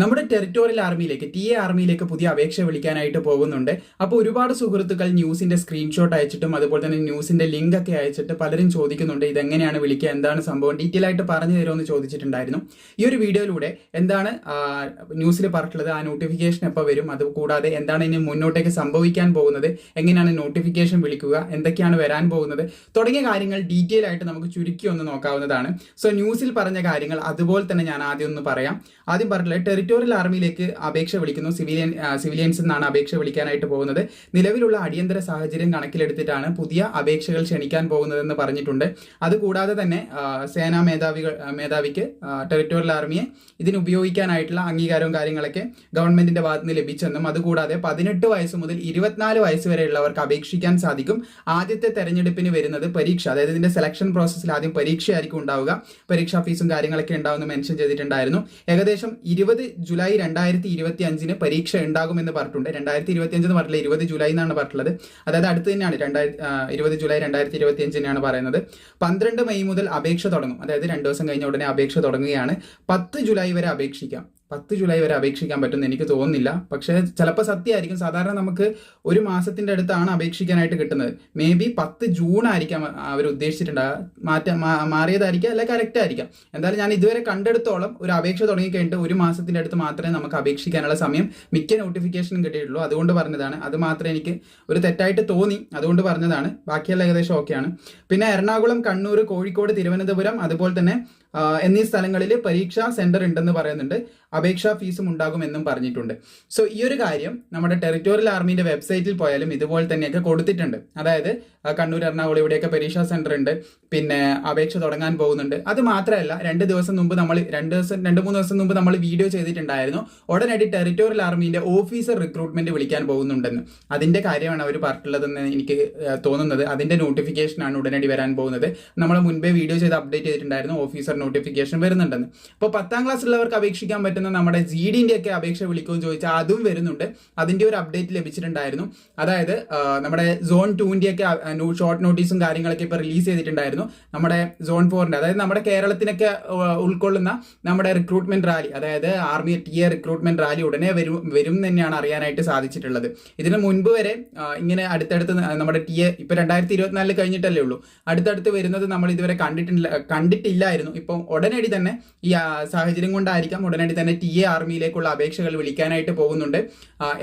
നമ്മുടെ ടെറിറ്റോറിയൽ ആർമിയിലേക്ക് T A ആർമിയിലേക്ക് പുതിയ അപേക്ഷ വിളിക്കാനായിട്ട് പോകുന്നുണ്ട്. അപ്പോൾ ഒരുപാട് സുഹൃത്തുക്കൾ ന്യൂസിന്റെ സ്ക്രീൻഷോട്ട് അയച്ചിട്ടും അതുപോലെ തന്നെ ന്യൂസിന്റെ ലിങ്ക് ഒക്കെ അയച്ചിട്ട് പലരും ചോദിക്കുന്നുണ്ട് ഇതെങ്ങനെയാണ് വിളിക്കുക? എന്താണ് സംഭവം? ഡീറ്റെയിൽ ആയിട്ട് പറഞ്ഞു തരുമെന്ന് ചോദിച്ചിട്ടുണ്ടായിരുന്നു. ഈ ഒരു വീഡിയോയിലൂടെ എന്താണ് ന്യൂസിൽ പറഞ്ഞിട്ടുള്ളത് ആ നോട്ടിഫിക്കേഷൻ എപ്പോൾ വരും? അതുകൂടാതെ എന്താണ് ഇനി മുന്നോട്ടേക്ക് സംഭവിക്കാൻ പോകുന്നത്? എങ്ങനെയാണ് നോട്ടിഫിക്കേഷൻ വിളിക്കുക? എന്തൊക്കെയാണ് വരാൻ പോകുന്നത്? തുടങ്ങിയ കാര്യങ്ങൾ ഡീറ്റെയിൽ ആയിട്ട് നമുക്ക് ചുരുക്കി ഒന്ന് നോക്കാവുന്നതാണ്. സോ ന്യൂസിൽ പറഞ്ഞ കാര്യങ്ങൾ അതുപോലെ തന്നെ ഞാൻ ആദ്യം ഒന്ന് പറയാം. ആദ്യം പറഞ്ഞിട്ടുള്ളത് ടെറിറ്റോറിയൽ ആർമിയിലേക്ക് അപേക്ഷ വിളിക്കുന്നു. സിവിലിയൻ സിവിലിയൻസ് എന്നാണ് അപേക്ഷ വിളിക്കാനായിട്ട് പോകുന്നത്. നിലവിലുള്ള അടിയന്തര സാഹചര്യം കണക്കിലെടുത്തിട്ടാണ് പുതിയ അപേക്ഷകൾ ക്ഷണിക്കാൻ പോകുന്നതെന്ന് പറഞ്ഞിട്ടുണ്ട്. അതുകൂടാതെ തന്നെ സേനാ മേധാവികൾ മേധാവിക്ക് ടെറിട്ടോറിയൽ ആർമിയെ ഇതിന് ഉപയോഗിക്കാനായിട്ടുള്ള അംഗീകാരവും കാര്യങ്ങളൊക്കെ ഗവൺമെന്റിന്റെ ഭാഗത്ത് നിന്ന് ലഭിച്ചെന്നും അതുകൂടാതെ പതിനെട്ട് വയസ്സ് മുതൽ ഇരുപത്തിനാല് വയസ്സ് വരെയുള്ളവർക്ക് അപേക്ഷിക്കാൻ സാധിക്കും. ആദ്യത്തെ തെരഞ്ഞെടുപ്പിന് വരുന്നത് പരീക്ഷ അതായത് ഇതിന്റെ സെലക്ഷൻ പ്രോസസ്സിൽ ആദ്യം പരീക്ഷയായിരിക്കും ഉണ്ടാവുക. പരീക്ഷാ ഫീസും കാര്യങ്ങളൊക്കെ ഉണ്ടാവുമെന്ന് മെൻഷൻ ചെയ്തിട്ടുണ്ടായിരുന്നു. ഏകദേശം ഇരുപത് ജൂലൈ രണ്ടായിരത്തി ഇരുപത്തി അഞ്ചിന് പരീക്ഷ ഉണ്ടാകുമെന്ന് പറഞ്ഞിട്ടുണ്ട്. രണ്ടായിരത്തി ഇരുപത്തി അഞ്ച് എന്ന് പറഞ്ഞില്ല ഇരുപത് ജൂലൈ എന്നാണ് പറഞ്ഞിട്ടുള്ളത്. അതായത് അടുത്ത് തന്നെയാണ് രണ്ടായിരത്തി ഇരുപത് ജൂലൈ രണ്ടായിരത്തി ഇരുപത്തി അഞ്ചിനാണ് പറയുന്നത്. പന്ത്രണ്ട് മെയ് മുതൽ അപേക്ഷ തുടങ്ങും. അതായത് രണ്ട് ദിവസം കഴിഞ്ഞ ഉടനെ അപേക്ഷ തുടങ്ങുകയാണ്. പത്ത് ജൂലൈ വരെ അപേക്ഷിക്കാം. പത്ത് ജൂലൈ വരെ അപേക്ഷിക്കാൻ പറ്റുമെന്ന് എനിക്ക് തോന്നുന്നില്ല. പക്ഷേ ചിലപ്പോൾ സത്യമായിരിക്കും. സാധാരണ നമുക്ക് ഒരു മാസത്തിന്റെ അടുത്താണ് അപേക്ഷിക്കാനായിട്ട് കിട്ടുന്നത്. മേ ബി പത്ത് ജൂൺ ആയിരിക്കാം അവർ ഉദ്ദേശിച്ചിട്ടുണ്ടാകുക മാറ്റം മാറിയതായിരിക്കാം അല്ല കറക്റ്റ് ആയിരിക്കാം. എന്തായാലും ഞാൻ ഇതുവരെ കണ്ടെടുത്തോളം ഒരു അപേക്ഷ തുടങ്ങി കഴിഞ്ഞിട്ട് ഒരു മാസത്തിന്റെ അടുത്ത് മാത്രമേ നമുക്ക് അപേക്ഷിക്കാനുള്ള സമയം മിക്ക നോട്ടിഫിക്കേഷനും കിട്ടിയിട്ടുള്ളൂ. അതുകൊണ്ട് പറഞ്ഞതാണ്. അത് മാത്രമേ എനിക്ക് ഒരു തെറ്റായിട്ട് തോന്നി. അതുകൊണ്ട് പറഞ്ഞതാണ്. ബാക്കിയെല്ലാം ഏകദേശം ഓക്കെയാണ് പിന്നെ എറണാകുളം കണ്ണൂർ കോഴിക്കോട് തിരുവനന്തപുരം അതുപോലെ തന്നെ എന്നീ സ്ഥലങ്ങളിൽ പരീക്ഷാ സെന്റർ ഉണ്ടെന്ന് പറയുന്നുണ്ട്. അപേക്ഷാ ഫീസും ഉണ്ടാകും എന്നും പറഞ്ഞിട്ടുണ്ട്. സോ ഈ ഒരു കാര്യം നമ്മുടെ ടെറിറ്റോറിയൽ ആർമിന്റെ വെബ്സൈറ്റിൽ പോയാലും ഇതുപോലെ തന്നെയൊക്കെ കൊടുത്തിട്ടുണ്ട്. അതായത് കണ്ണൂർ എറണാകുളം ഇവിടെയൊക്കെ പരീക്ഷാ സെന്റർ ഉണ്ട്. പിന്നെ അപേക്ഷ തുടങ്ങാൻ പോകുന്നുണ്ട്. അത് മാത്രമല്ല രണ്ട് ദിവസം മുമ്പ് നമ്മൾ രണ്ട് ദിവസം രണ്ട് മൂന്ന് ദിവസം മുമ്പ് നമ്മൾ വീഡിയോ ചെയ്തിട്ടുണ്ടായിരുന്നു. ഉടനടി ടെറിറ്റോറിയൽ ആർമിന്റെ ഓഫീസർ റിക്രൂട്ട്മെന്റ് വിളിക്കാൻ പോകുന്നുണ്ടെന്ന്. അതിന്റെ കാര്യമാണ് അവർ പറഞ്ഞിട്ടുള്ളതെന്ന് എനിക്ക് തോന്നുന്നത്. അതിന്റെ നോട്ടിഫിക്കേഷൻ ആണ് ഉടനടി വരാൻ പോകുന്നത്. നമ്മൾ മുൻപേ വീഡിയോ ചെയ്ത് അപ്ഡേറ്റ് ചെയ്തിട്ടുണ്ടായിരുന്നു ഓഫീസർ നോട്ടിഫിക്കേഷൻ വരുന്നുണ്ടെന്ന്. അപ്പോൾ പത്താം ക്ലാസ് ഉള്ളവർക്ക് അപേക്ഷിക്കാൻ പറ്റുന്ന നമ്മുടെ ജി ഡിന്റെ ഒക്കെ അപേക്ഷ വിളിക്കുമെന്ന് ചോദിച്ചാൽ അതും വരുന്നുണ്ട്. അതിന്റെ ഒരു അപ്ഡേറ്റ് ലഭിച്ചിട്ടുണ്ടായിരുന്നു. അതായത് നമ്മുടെ സോൺ ടുവിന്റെ ഒക്കെ ഷോർട്ട് നോട്ടീസും കാര്യങ്ങളൊക്കെ ഇപ്പോൾ റിലീസ് ചെയ്തിട്ടുണ്ടായിരുന്നു. നമ്മുടെ സോൺ ഫോറിന്റെ അതായത് നമ്മുടെ കേരളത്തിനൊക്കെ ഉൾക്കൊള്ളുന്ന നമ്മുടെ റിക്രൂട്ട്മെന്റ് റാലി അതായത് army T A recruitment rally ഉടനെ വരും വരും തന്നെയാണ് അറിയാനായിട്ട് സാധിച്ചിട്ടുള്ളത്. ഇതിന് മുൻപ് വരെ ഇങ്ങനെ അടുത്തടുത്ത് നമ്മുടെ ടി എ ഇപ്പോൾ രണ്ടായിരത്തി ഇരുപത്തിനാലിൽ കഴിഞ്ഞിട്ടല്ലേ ഉള്ളൂ. അടുത്തടുത്ത് വരുന്നത് നമ്മൾ ഇതുവരെ കണ്ടിട്ടില്ല കണ്ടിട്ടില്ലായിരുന്നു. ഇപ്പം ഉടനടി തന്നെ ഈ സാഹചര്യം കൊണ്ടായിരിക്കാം ഉടനടി തന്നെ ടി എ ആർമിയിലേക്കുള്ള അപേക്ഷകൾ വിളിക്കാനായിട്ട് പോകുന്നുണ്ട്.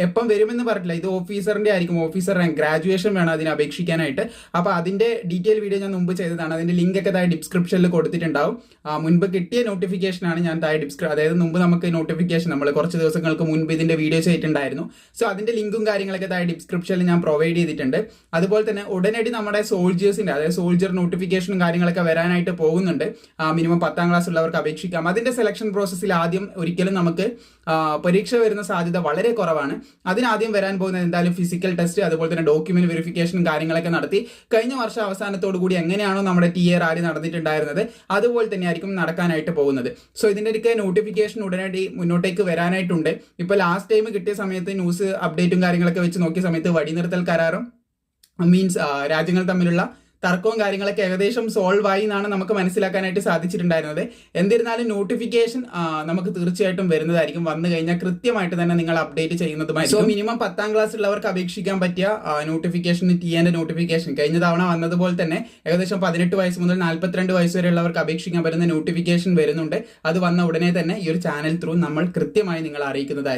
എപ്പം വരുമെന്ന് പറഞ്ഞില്ല ഇത് ഓഫീസറിന്റെ ആയിരിക്കും. ഓഫീസർ ഗ്രാജുവേഷൻ വേണം അതിന് അപേക്ഷിക്കാനായിട്ട്. അപ്പോൾ അതിന്റെ ഡീറ്റെയിൽ വീഡിയോ ഞാൻ മുമ്പ് ചെയ്തതാണ്. അതിന്റെ ലിങ്ക് ഒക്കെ താഴെ ഡിസ്ക്രിപ്ഷനിൽ കൊടുത്തിട്ടുണ്ടാവും. മുൻപ് കിട്ടിയ നോട്ടിഫിക്കേഷൻ ആണ് ഞാൻ താഴെ ഡിസ്ക്രി അതായത് മുമ്പ് നമുക്ക് നോട്ടിഫിക്കേഷൻ നമ്മൾ കുറച്ച് ദിവസങ്ങൾക്ക് മുൻപ് ഇതിന്റെ വീഡിയോ ചെയ്തിട്ടുണ്ടായിരുന്നു. സോ അതിന്റെ ലിങ്കും കാര്യങ്ങളൊക്കെ താഴെ ഡിസ്ക്രിപ്ഷനിൽ ഞാൻ പ്രൊവൈഡ് ചെയ്തിട്ടുണ്ട്. അതുപോലെ തന്നെ ഉടനടി നമ്മുടെ സോൾജേഴ്സിന്റെ അതായത് സോൾജർ നോട്ടിഫിക്കേഷനും കാര്യങ്ങളൊക്കെ വരാനായിട്ട് പോകുന്നുണ്ട്. മിനിമം പത്താം ക്ലാസ് ഉള്ളവർക്ക് അപേക്ഷിക്കാം. അതിന്റെ സെലക്ഷൻ പ്രോസസ്സിൽ ആദ്യം ഒരിക്കലും നമുക്ക് പരീക്ഷ വരുന്ന സാധ്യത വളരെ കുറവാണ്. അതിനാദ്യം വരാൻ പോകുന്നത് എന്തായാലും ഫിസിക്കൽ ടെസ്റ്റ് അതുപോലെ തന്നെ ഡോക്യുമെന്റ് വെരിഫിക്കേഷനും കാര്യങ്ങളൊക്കെ നടത്തി. കഴിഞ്ഞ വർഷം അവസാനത്തോടു കൂടി എങ്ങനെയാണോ നമ്മുടെ ടി എ റാലി നടന്നിട്ടുണ്ടായിരുന്നത് അതുപോലെ തന്നെ ആയിരിക്കും നടക്കാനായിട്ട് പോകുന്നത്. സോ ഇതിന്റെ ഒക്കെ നോട്ടിഫിക്കേഷൻ ഉടനടി മുന്നോട്ടേക്ക് വരാനായിട്ടുണ്ട്. ഇപ്പോൾ ലാസ്റ്റ് ടൈം കിട്ടിയ സമയത്ത് ന്യൂസ് അപ്ഡേറ്റും കാര്യങ്ങളൊക്കെ വെച്ച് നോക്കിയ സമയത്ത് വടിനിർത്തൽ കരാറും മീൻസ് രാജ്യങ്ങൾ തമ്മിലുള്ള തർക്കവും കാര്യങ്ങളൊക്കെ ഏകദേശം സോൾവ് ആയി എന്നാണ് നമുക്ക് മനസ്സിലാക്കാനായിട്ട് സാധിച്ചിട്ടുണ്ടായിരുന്നത്. എന്നിരുന്നാലും നോട്ടിഫിക്കേഷൻ നമുക്ക് തീർച്ചയായിട്ടും വരുന്നതായിരിക്കും. വന്നു കഴിഞ്ഞാൽ കൃത്യമായിട്ട് തന്നെ നിങ്ങൾ അപ്ഡേറ്റ് ചെയ്യുന്നതുമായി സോ മിനിമം പത്താം ക്ലാസ് ഉള്ളവർക്ക് അപേക്ഷിക്കാൻ പറ്റിയ നോട്ടിഫിക്കേഷൻ ടി എന്റെ നോട്ടിഫിക്കേഷൻ കഴിഞ്ഞ തവണ വന്നതുപോലെ തന്നെ ഏകദേശം പതിനെട്ട് വയസ്സ് മുതൽ നാൽപ്പത്തിരണ്ട് വയസ്സ് വരെ ഉള്ളവർക്ക് അപേക്ഷിക്കാൻ പറ്റുന്ന നോട്ടിഫിക്കേഷൻ വരുന്നുണ്ട്. അത് വന്ന ഉടനെ തന്നെ ഈ ഒരു ചാനൽ ത്രൂ നമ്മൾ കൃത്യമായി നിങ്ങൾ അറിയിക്കുന്നതായിരിക്കും.